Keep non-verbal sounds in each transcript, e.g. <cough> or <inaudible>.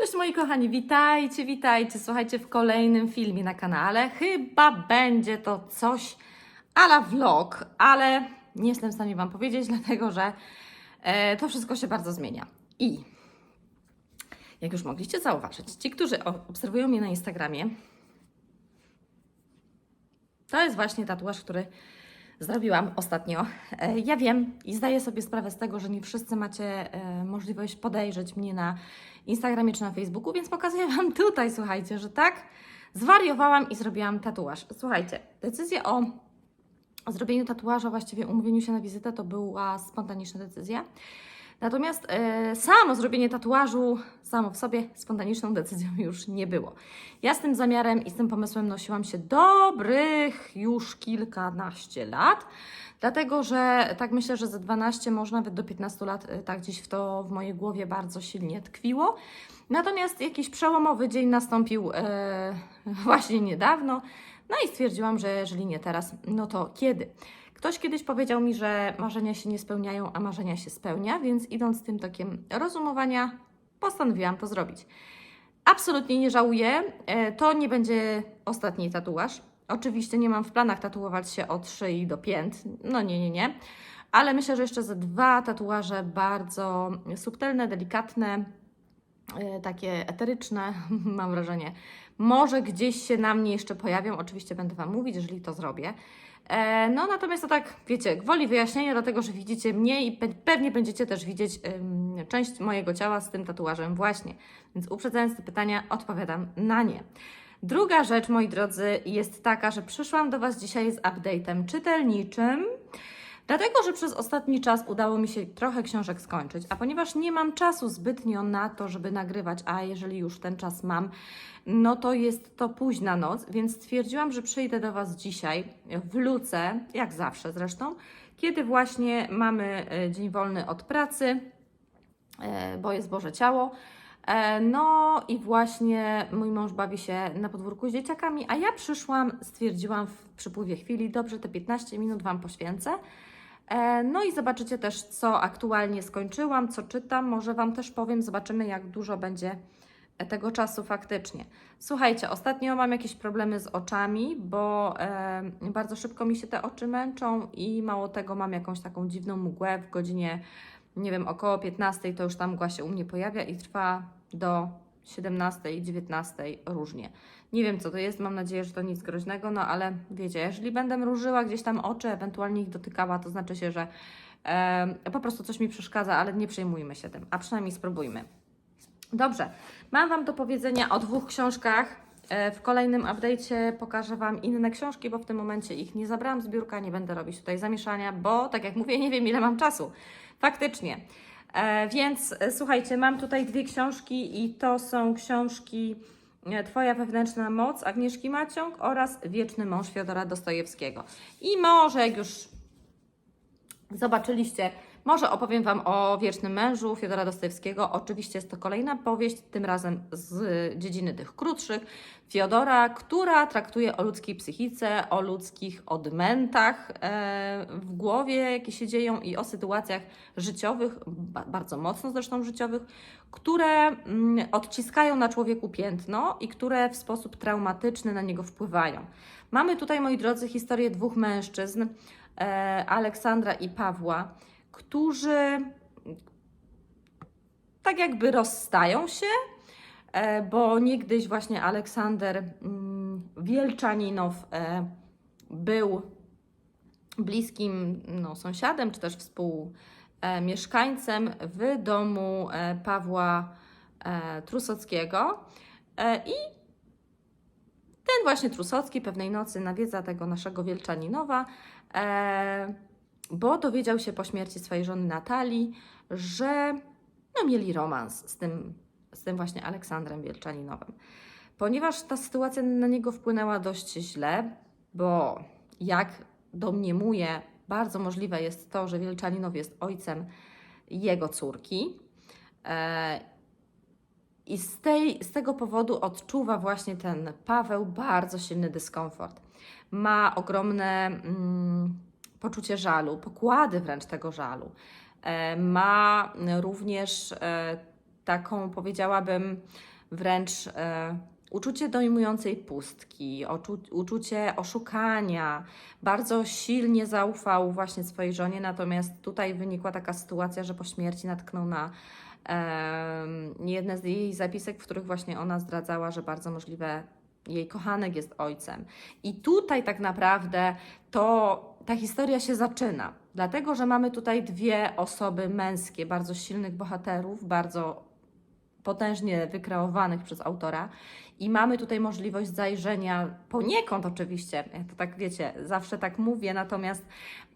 Cześć moi kochani, witajcie, witajcie. Słuchajcie, w kolejnym filmie na kanale. Chyba będzie to coś ala vlog, ale nie jestem w stanie Wam powiedzieć, <laughs> dlatego że e, to wszystko się bardzo zmienia. I jak już mogliście zauważyć, ci, którzy obserwują mnie na Instagramie, to jest właśnie tatuaż, który zrobiłam ostatnio. E, Ja wiem i zdaję sobie sprawę z tego, że nie wszyscy macie e, możliwość podejrzeć mnie na Instagramie czy na Facebooku, więc pokazuję Wam tutaj, słuchajcie, że tak zwariowałam i zrobiłam tatuaż. Słuchajcie, decyzja o zrobieniu tatuaża, właściwie umówieniu się na wizytę, to była spontaniczna decyzja. Natomiast e, samo zrobienie tatuażu samo w sobie spontaniczną decyzją <laughs> już nie było. Ja z tym zamiarem i z tym pomysłem nosiłam się dobrych już kilkanaście lat, dlatego że tak myślę, że ze 12, może nawet do 15 lat e, tak gdzieś w to w mojej głowie bardzo silnie tkwiło. Natomiast jakiś przełomowy dzień nastąpił e, <laughs> właśnie niedawno, no i stwierdziłam, że jeżeli nie teraz, no to kiedy? Ktoś kiedyś powiedział mi, że marzenia się nie spełniają, a marzenia się spełnia, więc idąc tym tokiem rozumowania, postanowiłam to zrobić. Absolutnie nie żałuję. E, To nie będzie ostatni tatuaż. Oczywiście nie mam w planach tatuować się od szyi do pięt. No nie, nie, nie. Ale myślę, że jeszcze ze dwa tatuaże bardzo subtelne, delikatne, e, takie eteryczne, <laughs> mam wrażenie. Może gdzieś się na mnie jeszcze pojawią. Oczywiście będę Wam mówić, jeżeli to zrobię. E, No natomiast to tak, wiecie, gwoli wyjaśnienia, dlatego że widzicie mnie i pe- pewnie będziecie też widzieć część mojego ciała z tym tatuażem właśnie. Więc uprzedzając te pytania, odpowiadam na nie. Druga rzecz, moi drodzy, jest taka, że przyszłam do Was dzisiaj z update'em czytelniczym, dlatego że przez ostatni czas udało mi się trochę książek skończyć, a ponieważ nie mam czasu zbytnio na to, żeby nagrywać, a jeżeli już ten czas mam, no to jest to późna noc, więc stwierdziłam, że przyjdę do Was dzisiaj w luce, jak zawsze zresztą, kiedy właśnie mamy e, dzień wolny od pracy, e, bo jest Boże Ciało. E, No i właśnie mój mąż bawi się na podwórku z dzieciakami, a ja przyszłam, stwierdziłam w przypływie chwili, dobrze, te 15 minut Wam poświęcę. E, No i zobaczycie też, co aktualnie skończyłam, co czytam, może Wam też powiem, zobaczymy, jak dużo będzie tego czasu faktycznie. Słuchajcie, ostatnio mam jakieś problemy z oczami, bo e, bardzo szybko mi się te oczy męczą i mało tego mam jakąś taką dziwną mgłę w godzinie, nie wiem, około 15 to już ta mgła się u mnie pojawia i trwa do 17, 19 różnie. Nie wiem co to jest, mam nadzieję, że to nic groźnego, no ale wiecie, jeżeli będę mrużyła gdzieś tam oczy, ewentualnie ich dotykała, to znaczy się, że e, po prostu coś mi przeszkadza, ale nie przejmujmy się tym, a przynajmniej spróbujmy. Dobrze, mam Wam do powiedzenia o dwóch książkach. E, W kolejnym update'cie pokażę Wam inne książki, bo w tym momencie ich nie zabrałam z biurka, nie będę robić tutaj zamieszania, bo tak jak mówię, nie wiem ile mam czasu. Faktycznie. E, Więc e, słuchajcie, mam tutaj dwie książki i to są książki Twoja wewnętrzna moc Agnieszki Maciąg oraz Wieczny mąż Fiodora Dostojewskiego. I może jak już zobaczyliście, może opowiem Wam o Wiecznym Mężu Fiodora Dostojewskiego. Oczywiście jest to kolejna powieść, tym razem z dziedziny tych krótszych. Fiodora, która traktuje o ludzkiej psychice, o ludzkich odmętach e, w głowie, jakie się dzieją i o sytuacjach życiowych, ba- bardzo mocno zresztą życiowych, które mm, odciskają na człowieku piętno i które w sposób traumatyczny na niego wpływają. Mamy tutaj, moi drodzy, historię dwóch mężczyzn, e, Aleksandra i Pawła, którzy tak jakby rozstają się, e, bo niegdyś właśnie Aleksander mm, Wielczaninow e, był bliskim no, sąsiadem, czy też współmieszkańcem w domu e, Pawła Trusockiego. I ten właśnie Trusocki pewnej nocy nawiedza tego naszego Wielczaninowa, bo dowiedział się po śmierci swojej żony Natalii, że no, mieli romans z tym, z tym właśnie Aleksandrem Wielczaninowym. Ponieważ ta sytuacja na niego wpłynęła dość źle, bo jak domniemuje, bardzo możliwe jest to, że Wielczaninow jest ojcem jego córki. E, I z, tej, z tego powodu odczuwa właśnie ten Paweł bardzo silny dyskomfort. Ma ogromne mm, poczucie żalu, pokłady wręcz tego żalu. E, ma również e, taką, powiedziałabym, wręcz e, uczucie dojmującej pustki, uczucie oszukania. Bardzo silnie zaufał właśnie swojej żonie, natomiast tutaj wynikła taka sytuacja, że po śmierci natknął na jedne z jej zapisek, w których właśnie ona zdradzała, że bardzo możliwe jej kochanek jest ojcem. I tutaj tak naprawdę to ta historia się zaczyna, dlatego że mamy tutaj dwie osoby męskie, bardzo silnych bohaterów, bardzo potężnie wykreowanych przez autora. I mamy tutaj możliwość zajrzenia poniekąd oczywiście, ja to tak wiecie, zawsze tak mówię, natomiast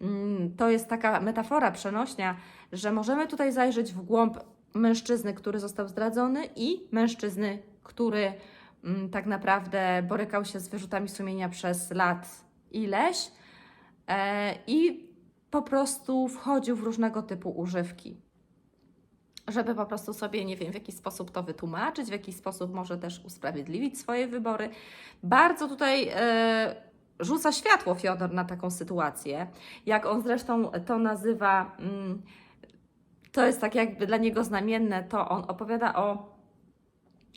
mm, to jest taka metafora przenośnia, że możemy tutaj zajrzeć w głąb mężczyzny, który został zdradzony i mężczyzny, który mm, tak naprawdę borykał się z wyrzutami sumienia przez lat ileś i po prostu wchodził w różnego typu używki żeby po prostu sobie, nie wiem, w jakiś sposób to wytłumaczyć, w jakiś sposób może też usprawiedliwić swoje wybory. Bardzo tutaj e, rzuca światło Fiodor na taką sytuację. Jak on zresztą to nazywa, mm, to jest tak jakby dla niego znamienne, to on opowiada o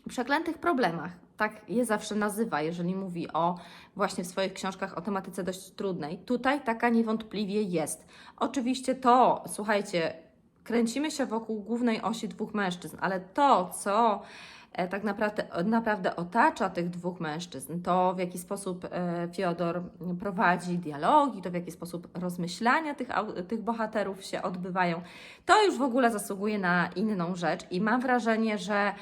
przeklętych problemach. Tak je zawsze nazywa, jeżeli mówi o właśnie w swoich książkach o tematyce dość trudnej. Tutaj taka niewątpliwie jest. Oczywiście to, słuchajcie, kręcimy się wokół głównej osi dwóch mężczyzn, ale to, co e, tak naprawdę, naprawdę otacza tych dwóch mężczyzn, to w jaki sposób e, Fiodor prowadzi dialogi, to w jaki sposób rozmyślania tych, tych bohaterów się odbywają, to już w ogóle zasługuje na inną rzecz i mam wrażenie, że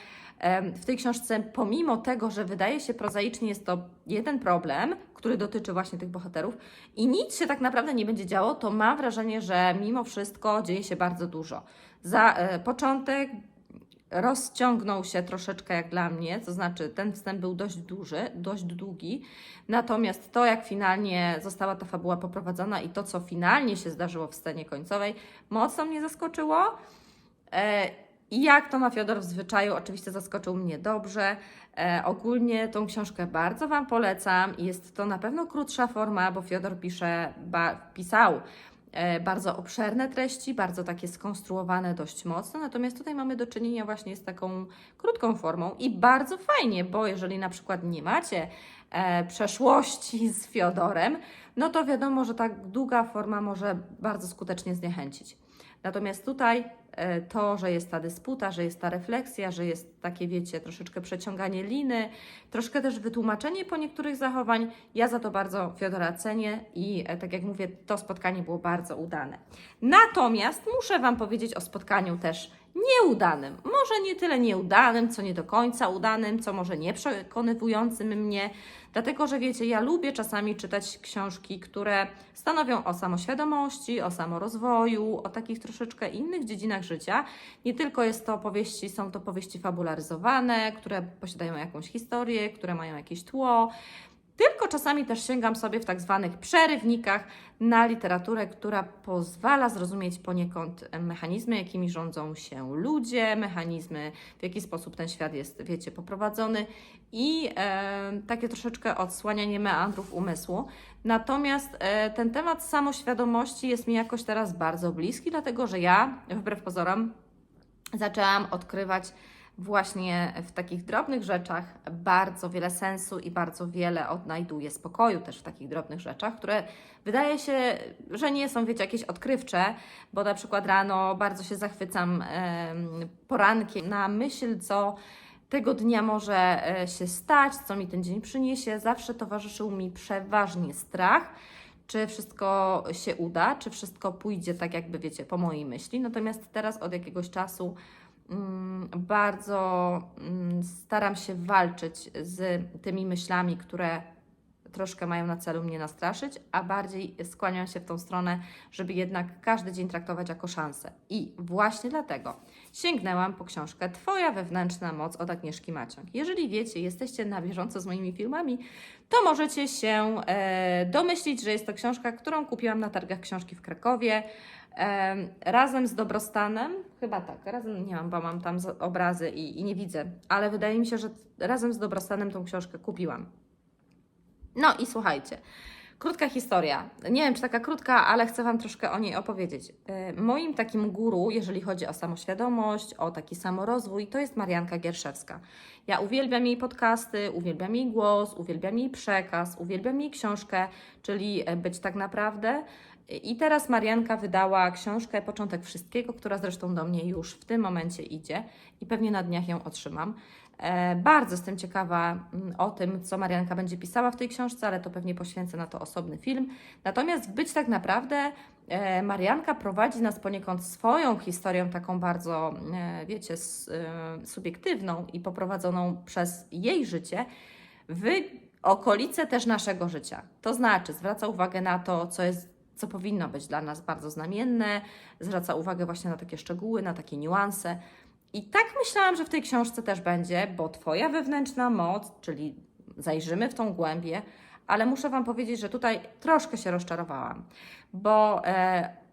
w tej książce, pomimo tego, że wydaje się prozaicznie, jest to jeden problem, który dotyczy właśnie tych bohaterów i nic się tak naprawdę nie będzie działo, to mam wrażenie, że mimo wszystko dzieje się bardzo dużo. Za e, początek rozciągnął się troszeczkę jak dla mnie, to znaczy ten wstęp był dość duży, dość długi, natomiast to jak finalnie została ta fabuła poprowadzona i to co finalnie się zdarzyło w scenie końcowej, mocno mnie zaskoczyło. I jak to ma Fiodor w zwyczaju, oczywiście zaskoczył mnie dobrze. E, ogólnie tą książkę bardzo Wam polecam. Jest to na pewno krótsza forma, bo Fiodor pisze, ba, pisał e, bardzo obszerne treści, bardzo takie skonstruowane dość mocno, natomiast tutaj mamy do czynienia właśnie z taką krótką formą i bardzo fajnie, bo jeżeli na przykład nie macie e, przeszłości z Fiodorem, no to wiadomo, że tak długa forma może bardzo skutecznie zniechęcić. Natomiast tutaj to, że jest ta dysputa, że jest ta refleksja, że jest takie, wiecie, troszeczkę przeciąganie liny, troszkę też wytłumaczenie po niektórych zachowań, ja za to bardzo Fiodora cenię i e, tak jak mówię, to spotkanie było bardzo udane. Natomiast muszę Wam powiedzieć o spotkaniu też nieudanym. Może nie tyle nieudanym, co nie do końca udanym, co może nie przekonywującym mnie, dlatego że wiecie, ja lubię czasami czytać książki, które stanowią o samoświadomości, o samorozwoju, o takich troszeczkę innych dziedzinach życia. Nie tylko jest to powieści, są to powieści fabularyzowane, które posiadają jakąś historię, które mają jakieś tło. Tylko czasami też sięgam sobie w tak zwanych przerywnikach na literaturę, która pozwala zrozumieć poniekąd mechanizmy, jakimi rządzą się ludzie, mechanizmy, w jaki sposób ten świat jest, wiecie, poprowadzony i e, takie troszeczkę odsłanianie meandrów umysłu. Natomiast e, ten temat samoświadomości jest mi jakoś teraz bardzo bliski, dlatego że ja, wbrew pozorom, zaczęłam odkrywać właśnie w takich drobnych rzeczach bardzo wiele sensu i bardzo wiele odnajduję spokoju też w takich drobnych rzeczach, które wydaje się, że nie są, wiecie, jakieś odkrywcze, bo na przykład rano bardzo się zachwycam em, porankiem na myśl, co tego dnia może e, się stać, co mi ten dzień przyniesie. Zawsze towarzyszył mi przeważnie strach, czy wszystko się uda, czy wszystko pójdzie tak, jakby wiecie, po mojej myśli. Natomiast teraz od jakiegoś czasu bardzo mm, staram się walczyć z tymi myślami, które troszkę mają na celu mnie nastraszyć, a bardziej skłaniam się w tą stronę, żeby jednak każdy dzień traktować jako szansę. I właśnie dlatego sięgnęłam po książkę Twoja wewnętrzna moc od Agnieszki Maciąg. Jeżeli wiecie, jesteście na bieżąco z moimi filmami, to możecie się e, domyślić, że jest to książka, którą kupiłam na targach książki w Krakowie. Em, razem z dobrostanem, chyba tak, razem nie mam, bo mam tam obrazy i, i nie widzę, ale wydaje mi się, że razem z dobrostanem tą książkę kupiłam. No i słuchajcie, Krótka historia. Nie wiem, czy taka krótka, ale chcę Wam troszkę o niej opowiedzieć. E, Moim takim guru, jeżeli chodzi o samoświadomość, o taki samorozwój, to jest Marianka Gierszewska. Ja uwielbiam jej podcasty, uwielbiam jej głos, uwielbiam jej przekaz, uwielbiam jej książkę, czyli e, Być tak naprawdę. I teraz Marianka wydała książkę Początek Wszystkiego, która zresztą do mnie już w tym momencie idzie i pewnie na dniach ją otrzymam. E, Bardzo jestem ciekawa mm, o tym, co Marianka będzie pisała w tej książce, ale to pewnie poświęcę na to osobny film. Natomiast być tak naprawdę e, Marianka prowadzi nas poniekąd swoją historią, taką bardzo, e, wiecie, subiektywną i poprowadzoną przez jej życie w okolice też naszego życia. To znaczy, zwraca uwagę na to, co jest co powinno być dla nas bardzo znamienne, zwraca uwagę właśnie na takie szczegóły, na takie niuanse. I tak myślałam, że w tej książce też będzie, bo Twoja wewnętrzna moc, czyli zajrzymy w tą głębię, ale muszę Wam powiedzieć, że tutaj troszkę się rozczarowałam, bo e,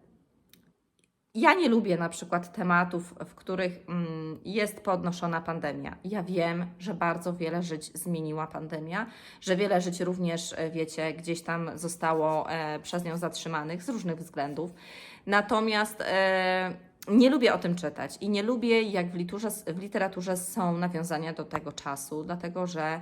ja nie lubię na przykład tematów, w których mm, jest podnoszona pandemia. Ja wiem, że bardzo wiele żyć zmieniła pandemia, że wiele żyć również, e, wiecie, gdzieś tam zostało e, przez nią zatrzymanych z różnych względów. Natomiast e, nie lubię o tym czytać i nie lubię, jak w, liturze, w literaturze są nawiązania do tego czasu, dlatego że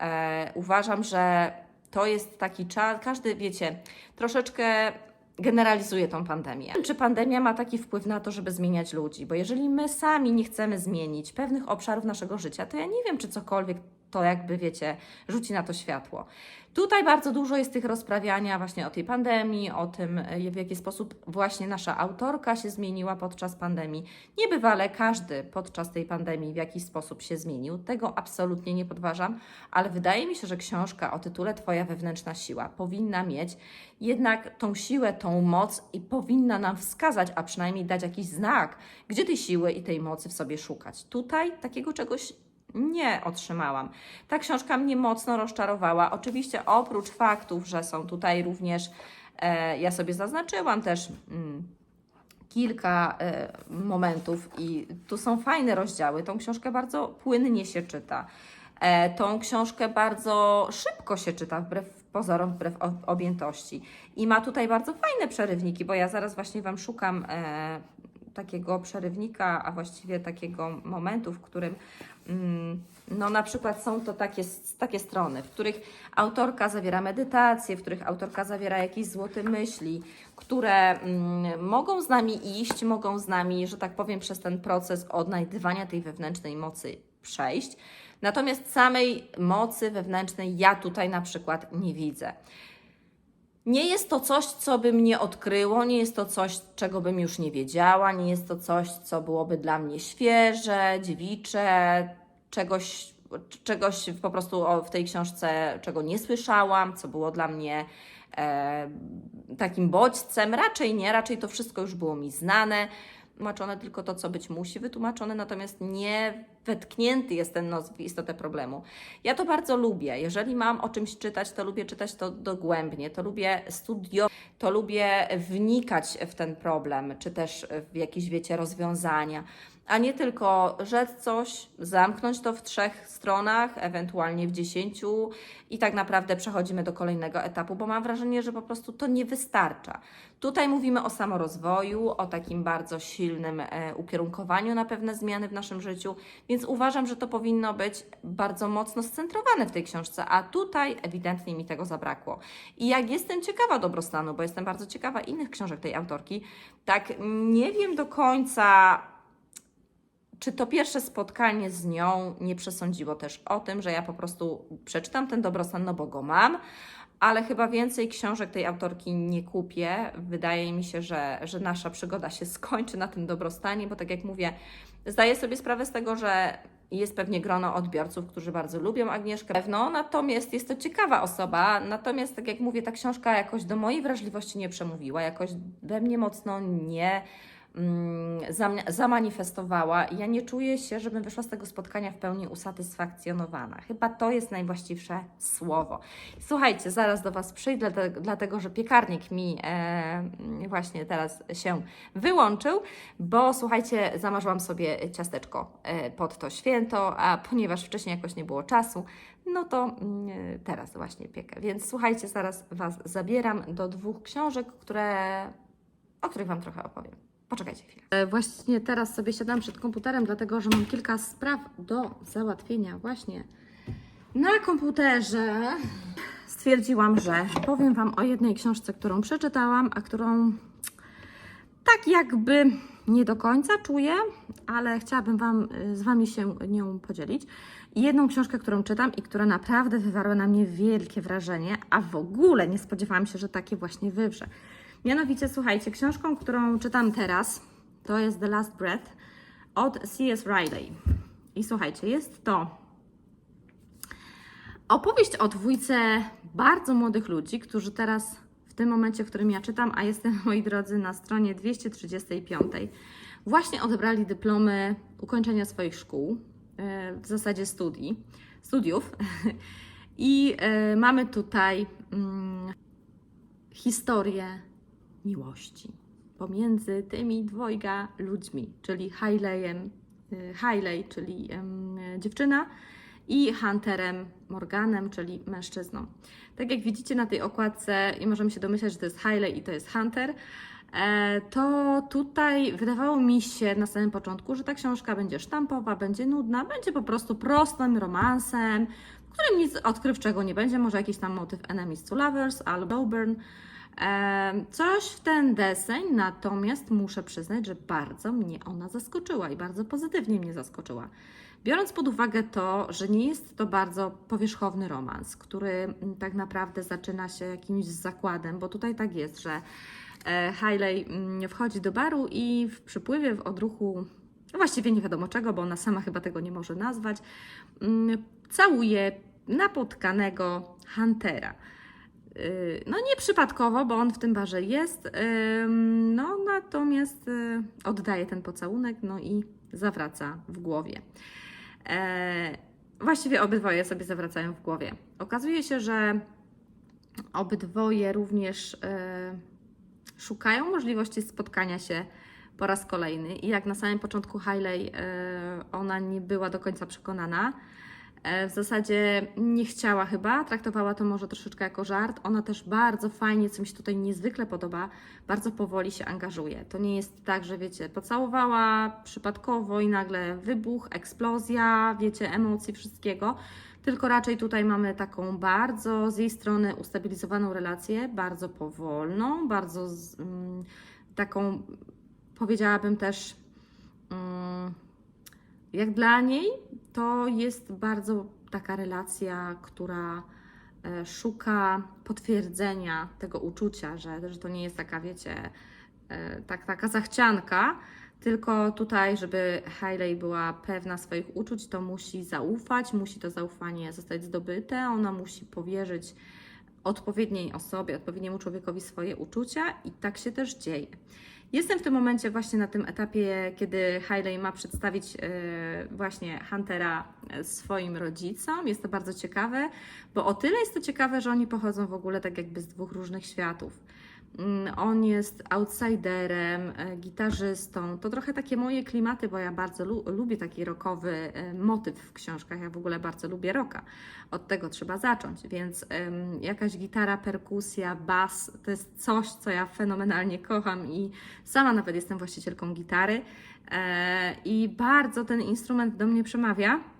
e, uważam, że to jest taki czas, każdy, wiecie, troszeczkę generalizuje tą pandemię. Czy pandemia ma taki wpływ na to, żeby zmieniać ludzi? Bo jeżeli my sami nie chcemy zmienić pewnych obszarów naszego życia, to ja nie wiem, czy cokolwiek to jakby, wiecie, rzuci na to światło. Tutaj bardzo dużo jest tych rozprawiania właśnie o tej pandemii, o tym, e, w jaki sposób właśnie nasza autorka się zmieniła podczas pandemii. Niebywale każdy podczas tej pandemii w jakiś sposób się zmienił. Tego absolutnie nie podważam, ale wydaje mi się, że książka o tytule Twoja wewnętrzna siła powinna mieć jednak tą siłę, tą moc i powinna nam wskazać, a przynajmniej dać jakiś znak, gdzie tej siły i tej mocy w sobie szukać. Tutaj takiego czegoś nie otrzymałam. Ta książka mnie mocno rozczarowała. Oczywiście oprócz faktów, że są tutaj również, e, ja sobie zaznaczyłam też mm, kilka e, momentów i tu są fajne rozdziały. Tą książkę bardzo płynnie się czyta. E, tą książkę bardzo szybko się czyta, wbrew pozorom, wbrew objętości. I ma tutaj bardzo fajne przerywniki, bo ja zaraz właśnie Wam szukam e, takiego przerywnika, a właściwie takiego momentu, w którym no na przykład są to takie, takie strony, w których autorka zawiera medytacje, w których autorka zawiera jakieś złote myśli, które mm, mogą z nami iść, mogą z nami, że tak powiem, przez ten proces odnajdywania tej wewnętrznej mocy przejść. Natomiast samej mocy wewnętrznej ja tutaj na przykład nie widzę. Nie jest to coś, co by mnie odkryło, nie jest to coś, czego bym już nie wiedziała, nie jest to coś, co byłoby dla mnie świeże, dziewicze, czegoś, czegoś po prostu w tej książce, czego nie słyszałam, co było dla mnie e, takim bodźcem. Raczej nie, raczej to wszystko już było mi znane. Tłumaczone tylko to, co być musi wytłumaczone, natomiast nie wetknięty jest ten nos w istotę problemu. Ja to bardzo lubię. Jeżeli mam o czymś czytać, to lubię czytać to dogłębnie, to lubię studiować, to lubię wnikać w ten problem, czy też w jakieś, wiecie, rozwiązania, a nie tylko rzec coś, zamknąć to w trzech stronach, ewentualnie w dziesięciu i tak naprawdę przechodzimy do kolejnego etapu, bo mam wrażenie, że po prostu to nie wystarcza. Tutaj mówimy o samorozwoju, o takim bardzo silnym e, ukierunkowaniu na pewne zmiany w naszym życiu, więc uważam, że to powinno być bardzo mocno scentrowane w tej książce, a tutaj ewidentnie mi tego zabrakło. I jak jestem ciekawa dobrostanu, bo jestem bardzo ciekawa innych książek tej autorki, tak nie wiem do końca, czy to pierwsze spotkanie z nią nie przesądziło też o tym, że ja po prostu przeczytam ten dobrostan, no bo go mam, ale chyba więcej książek tej autorki nie kupię. Wydaje mi się, że, że nasza przygoda się skończy na tym dobrostanie, bo tak jak mówię, zdaję sobie sprawę z tego, że jest pewnie grono odbiorców, którzy bardzo lubią Agnieszkę Pewno, natomiast jest to ciekawa osoba, natomiast tak jak mówię, ta książka jakoś do mojej wrażliwości nie przemówiła, jakoś we mnie mocno nie zamanifestowała. Ja nie czuję się, żebym wyszła z tego spotkania w pełni usatysfakcjonowana. Chyba to jest najwłaściwsze słowo. Słuchajcie, zaraz do Was przyjdę, dlatego- że piekarnik mi e, właśnie teraz się wyłączył, bo słuchajcie, zamarzyłam sobie ciasteczko e, pod to święto, a ponieważ wcześniej jakoś nie było czasu, no to mm, teraz właśnie piekę. Więc słuchajcie, zaraz Was zabieram do dwóch książek, które, o których Wam trochę opowiem. Poczekajcie chwilę. E, Właśnie teraz sobie siadam przed komputerem, dlatego że mam kilka spraw do załatwienia właśnie na komputerze. Stwierdziłam, że powiem Wam o jednej książce, którą przeczytałam, a którą tak jakby nie do końca czuję, ale chciałabym wam, z Wami się nią podzielić. Jedną książkę, którą czytam i która naprawdę wywarła na mnie wielkie wrażenie, a w ogóle nie spodziewałam się, że takie właśnie wywrze. Mianowicie, słuchajcie, książką, którą czytam teraz, to jest The Last Breath od C.S. Riley. I słuchajcie, jest to opowieść o dwójce bardzo młodych ludzi, którzy teraz, w tym momencie, w którym ja czytam, a jestem, <laughs> moi drodzy, na stronie 235, właśnie odebrali dyplomy ukończenia swoich szkół, e, w zasadzie studii, studiów. <laughs> I e, mamy tutaj mm, historię miłości pomiędzy tymi dwojga ludźmi, czyli Haileyem, y, Hailey, czyli dziewczyna, i Hunterem Morganem, czyli mężczyzną. Tak jak widzicie na tej okładce, i możemy się domyślać, że to jest Hailey i to jest Hunter, e, to tutaj wydawało mi się na samym początku, że ta książka będzie sztampowa, będzie nudna, będzie po prostu prostym romansem, którym nic odkrywczego nie będzie, może jakiś tam motyw Enemies to Lovers albo Auburn. Coś w ten deseń, natomiast muszę przyznać, że bardzo mnie ona zaskoczyła i bardzo pozytywnie mnie zaskoczyła. Biorąc pod uwagę to, że nie jest to bardzo powierzchowny romans, który mm, tak naprawdę zaczyna się jakimś zakładem, bo tutaj tak jest, że e, Hailey mm, wchodzi do baru i w przypływie, w odruchu, no właściwie nie wiadomo czego, bo ona sama chyba tego nie może nazwać, mm, całuje napotkanego Huntera. Yy, No nieprzypadkowo, bo on w tym barze jest, ym, no natomiast y, oddaje ten pocałunek, no i zawraca w głowie. E, Właściwie obydwoje sobie zawracają w głowie. Okazuje się, że obydwoje również szukają możliwości spotkania się po raz kolejny. I jak na samym początku Hailey, ona nie była do końca przekonana. E, W zasadzie nie chciała chyba, traktowała to może troszeczkę jako żart. Ona też bardzo fajnie, co mi się tutaj niezwykle podoba, bardzo powoli się angażuje. To nie jest tak, że wiecie, pocałowała przypadkowo i nagle wybuch, eksplozja, wiecie, emocji, wszystkiego. Tylko raczej tutaj mamy taką bardzo z jej strony ustabilizowaną relację, bardzo powolną, bardzo z, mm, taką, powiedziałabym też, mm, jak dla niej, to jest bardzo taka relacja, która e, szuka potwierdzenia tego uczucia, że, że to nie jest taka, wiecie, e, tak, taka zachcianka, tylko tutaj, żeby Hailey była pewna swoich uczuć, to musi zaufać, musi to zaufanie zostać zdobyte, ona musi powierzyć odpowiedniej osobie, odpowiedniemu człowiekowi swoje uczucia i tak się też dzieje. Jestem w tym momencie właśnie na tym etapie, kiedy Hailey ma przedstawić e, właśnie Huntera e, swoim rodzicom. Jest to bardzo ciekawe, bo o tyle jest to ciekawe, że oni pochodzą w ogóle tak jakby z dwóch różnych światów. Mm, On jest outsiderem, e, gitarzystą. To trochę takie moje klimaty, bo ja bardzo lu- lubię taki rockowy e, motyw w książkach. Ja w ogóle bardzo lubię rocka. Od tego trzeba zacząć. Więc em, jakaś gitara, perkusja, bas to jest coś, co ja fenomenalnie kocham i sama nawet jestem właścicielką gitary. E, I bardzo ten instrument do mnie przemawia.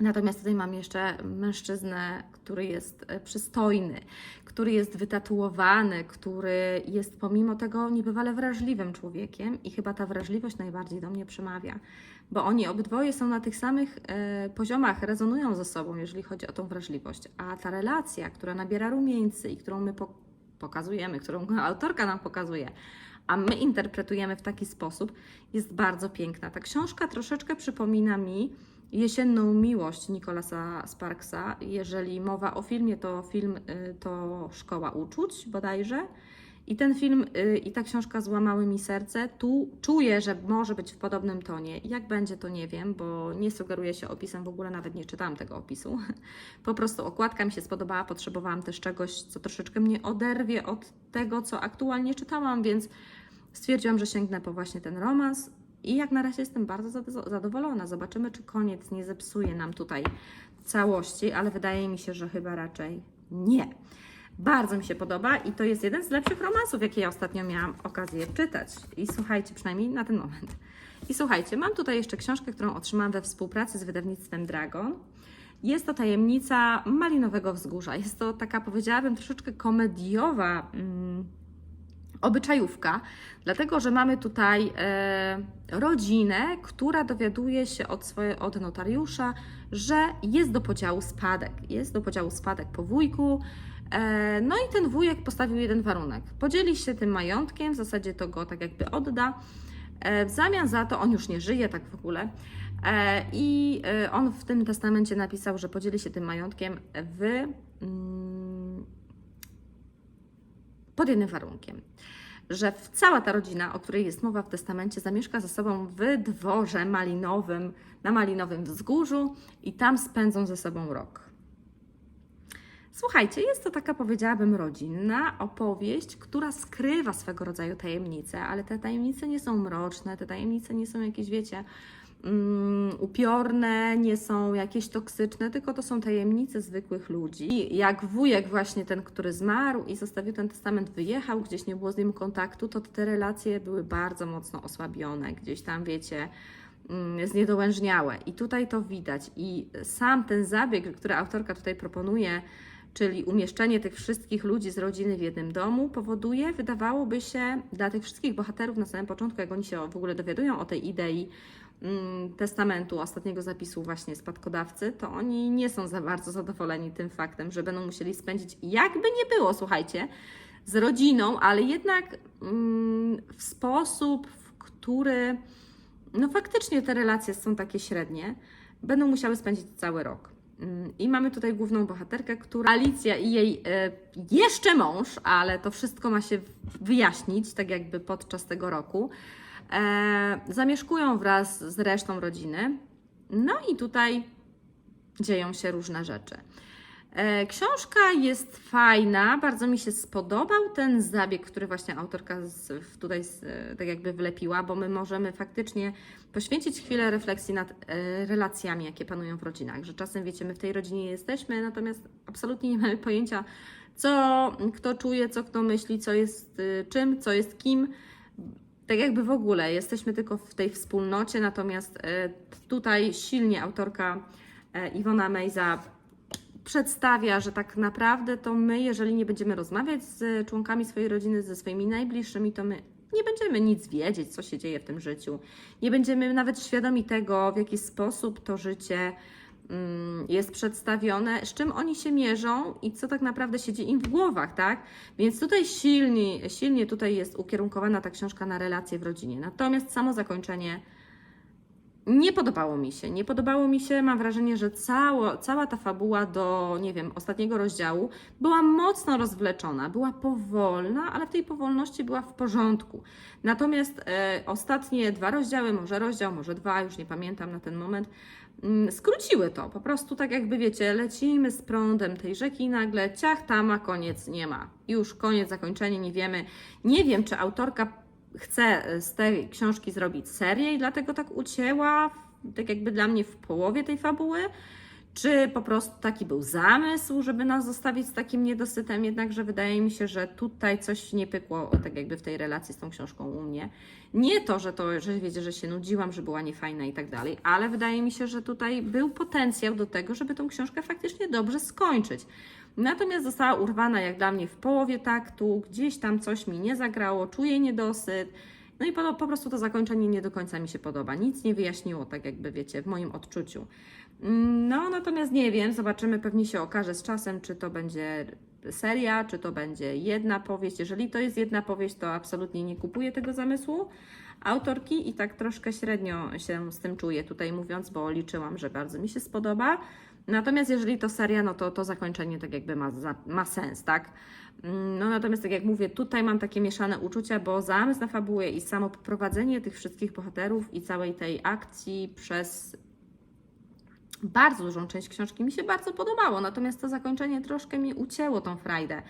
Natomiast tutaj mam jeszcze mężczyznę, który jest e, przystojny, który jest wytatuowany, który jest pomimo tego niebywale wrażliwym człowiekiem i chyba ta wrażliwość najbardziej do mnie przemawia, bo oni obydwoje są na tych samych e, poziomach, rezonują ze sobą, jeżeli chodzi o tą wrażliwość, a ta relacja, która nabiera rumieńcy i którą my po, pokazujemy, którą <laughs> autorka nam pokazuje, a my interpretujemy w taki sposób, jest bardzo piękna. Ta książka troszeczkę przypomina mi Jesienną miłość Nicolasa Sparksa. Jeżeli mowa o filmie, to film y, to Szkoła Uczuć bodajże. I ten film y, i ta książka złamały mi serce. Tu czuję, że może być w podobnym tonie. Jak będzie, to nie wiem, bo nie sugeruję się opisem, w ogóle nawet nie czytałam tego opisu. <laughs> Po prostu okładka mi się spodobała, potrzebowałam też czegoś, co troszeczkę mnie oderwie od tego, co aktualnie czytałam, więc stwierdziłam, że sięgnę po właśnie ten romans. I jak na razie jestem bardzo zado- zadowolona. Zobaczymy, czy koniec nie zepsuje nam tutaj całości, ale wydaje mi się, że chyba raczej nie. Bardzo mi się podoba i to jest jeden z lepszych romansów, jakie ja ostatnio miałam okazję czytać. I słuchajcie, przynajmniej na ten moment. I słuchajcie, mam tutaj jeszcze książkę, którą otrzymałam we współpracy z wydawnictwem Dragon. Jest to tajemnica Malinowego Wzgórza. Jest to taka, powiedziałabym, troszeczkę komediowa mm, obyczajówka, dlatego że mamy tutaj e, rodzinę, która dowiaduje się od, swoje, od notariusza, że jest do podziału spadek. Jest do podziału spadek po wujku. E, no i ten wujek postawił jeden warunek. Podzieli się tym majątkiem, w zasadzie to go tak jakby odda. E, w zamian za to on już nie żyje tak w ogóle. E, I e, on w tym testamencie napisał, że podzieli się tym majątkiem w, mm, pod jednym warunkiem że cała ta rodzina, o której jest mowa w testamencie, zamieszka ze sobą w dworze malinowym, na malinowym wzgórzu i tam spędzą ze sobą rok. Słuchajcie, jest to taka, powiedziałabym, rodzinna opowieść, która skrywa swego rodzaju tajemnice, ale te tajemnice nie są mroczne, te tajemnice nie są jakieś, wiecie, um, upiorne, nie są jakieś toksyczne, tylko to są tajemnice zwykłych ludzi. I jak wujek właśnie ten, który zmarł i zostawił ten testament, wyjechał, gdzieś nie było z nim kontaktu, to te relacje były bardzo mocno osłabione, gdzieś tam, wiecie, mm, zniedołężniałe. I tutaj to widać. I sam ten zabieg, który autorka tutaj proponuje, czyli umieszczenie tych wszystkich ludzi z rodziny w jednym domu, powoduje, wydawałoby się, dla tych wszystkich bohaterów na samym początku, jak oni się w ogóle dowiadują o tej idei testamentu, ostatniego zapisu właśnie spadkodawcy, to oni nie są za bardzo zadowoleni tym faktem, że będą musieli spędzić, jakby nie było, słuchajcie, z rodziną, ale jednak mm, w sposób, w który no faktycznie te relacje są takie średnie, będą musiały spędzić cały rok. Mm, I mamy tutaj główną bohaterkę, która Alicja i jej e, jeszcze mąż, ale to wszystko ma się wyjaśnić, tak jakby podczas tego roku, e, zamieszkują wraz z resztą rodziny. No i tutaj dzieją się różne rzeczy. E, Książka jest fajna, bardzo mi się spodobał ten zabieg, który właśnie autorka z, tutaj z, tak jakby wlepiła, bo my możemy faktycznie poświęcić chwilę refleksji nad e, relacjami, jakie panują w rodzinach, że czasem wiecie, my w tej rodzinie jesteśmy, natomiast absolutnie nie mamy pojęcia, co kto czuje, co kto myśli, co jest e, czym, co jest kim. Tak jakby w ogóle jesteśmy tylko w tej wspólnocie, natomiast e, tutaj silnie autorka e, Iwona Mejza przedstawia, że tak naprawdę to my, jeżeli nie będziemy rozmawiać z członkami swojej rodziny, ze swoimi najbliższymi, to my nie będziemy nic wiedzieć, co się dzieje w tym życiu. Nie będziemy nawet świadomi tego, w jaki sposób to życie jest przedstawione, z czym oni się mierzą i co tak naprawdę siedzi im w głowach, tak? Więc tutaj silnie, silnie tutaj jest ukierunkowana ta książka na relacje w rodzinie. Natomiast samo zakończenie nie podobało mi się. Nie podobało mi się, mam wrażenie, że cało, cała ta fabuła do, nie wiem, ostatniego rozdziału była mocno rozwleczona, była powolna, ale w tej powolności była w porządku. Natomiast e, ostatnie dwa rozdziały, może rozdział, może dwa, już nie pamiętam na ten moment, mm, skróciły to. Po prostu tak jakby wiecie, lecimy z prądem tej rzeki i nagle ciach, tama, koniec, nie ma. Już koniec, zakończenie, nie wiemy. Nie wiem, czy autorka chce z tej książki zrobić serię i dlatego tak ucięła, tak jakby dla mnie w połowie tej fabuły, czy po prostu taki był zamysł, żeby nas zostawić z takim niedosytem, jednakże wydaje mi się, że tutaj coś nie pykło, tak jakby w tej relacji z tą książką u mnie. Nie to, że to, że wiecie, że się nudziłam, że była niefajna i tak dalej, ale wydaje mi się, że tutaj był potencjał do tego, żeby tą książkę faktycznie dobrze skończyć. Natomiast została urwana jak dla mnie w połowie taktu, gdzieś tam coś mi nie zagrało, czuję niedosyt. No i po, po prostu to zakończenie nie do końca mi się podoba. Nic nie wyjaśniło, tak jakby wiecie, w moim odczuciu. No, natomiast nie wiem, zobaczymy, pewnie się okaże z czasem, czy to będzie seria, czy to będzie jedna powieść. Jeżeli to jest jedna powieść, to absolutnie nie kupuję tego zamysłu, autorki i tak troszkę średnio się z tym czuję tutaj mówiąc, bo liczyłam, że bardzo mi się spodoba. Natomiast jeżeli to seria, no to to zakończenie tak jakby ma, ma sens, tak? No natomiast tak jak mówię, tutaj mam takie mieszane uczucia, bo zamysł na fabułę i samo poprowadzenie tych wszystkich bohaterów i całej tej akcji przez bardzo dużą część książki mi się bardzo podobało, natomiast to zakończenie troszkę mi ucięło tą frajdę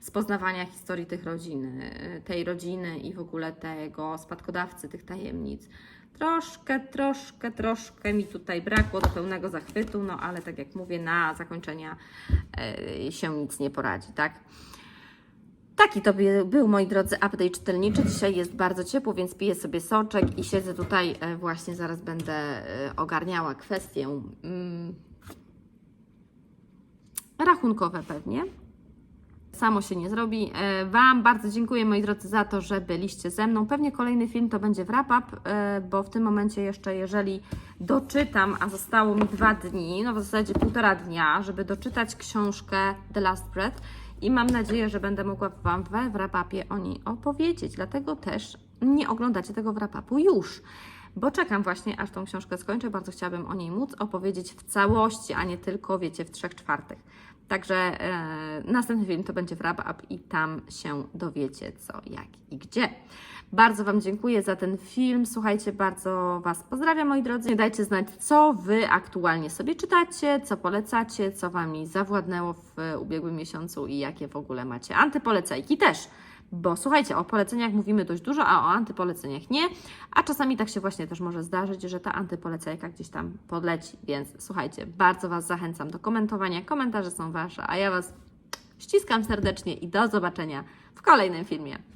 z poznawania historii tych rodziny, tej rodziny i w ogóle tego spadkodawcy tych tajemnic. Troszkę, troszkę, troszkę mi tutaj brakło do pełnego zachwytu, no ale tak jak mówię, na zakończenia e, się nic nie poradzi, tak? Taki to by- był, moi drodzy, update czytelniczy. Dzisiaj jest bardzo ciepło, więc piję sobie soczek i siedzę tutaj. e, Właśnie zaraz będę e, ogarniała kwestie mm, rachunkowe pewnie. Samo się nie zrobi. E, Wam bardzo dziękuję, moi drodzy, za to, że byliście ze mną. Pewnie kolejny film to będzie wrap-up, bo w tym momencie jeszcze, jeżeli doczytam, a zostało mi dwa dni, no w zasadzie półtora dnia, żeby doczytać książkę The Last Breath i mam nadzieję, że będę mogła Wam we wrap-upie o niej opowiedzieć. Dlatego też nie oglądacie tego wrap-upu już bo czekam właśnie, aż tą książkę skończę. Bardzo chciałabym o niej móc opowiedzieć w całości, a nie tylko, wiecie, w trzech czwartych. Także e, następny film to będzie wrap-up i tam się dowiecie co, jak i gdzie. Bardzo Wam dziękuję za ten film. Słuchajcie, bardzo Was pozdrawiam, moi drodzy. Dajcie znać, co Wy aktualnie sobie czytacie, co polecacie, co Wami zawładnęło w ubiegłym miesiącu i jakie w ogóle macie antypolecajki też. Bo słuchajcie, o poleceniach mówimy dość dużo, a o antypoleceniach nie. A czasami tak się właśnie też może zdarzyć, że ta antypolecajka gdzieś tam podleci. Więc słuchajcie, bardzo Was zachęcam do komentowania. Komentarze są Wasze, a ja Was ściskam serdecznie i do zobaczenia w kolejnym filmie.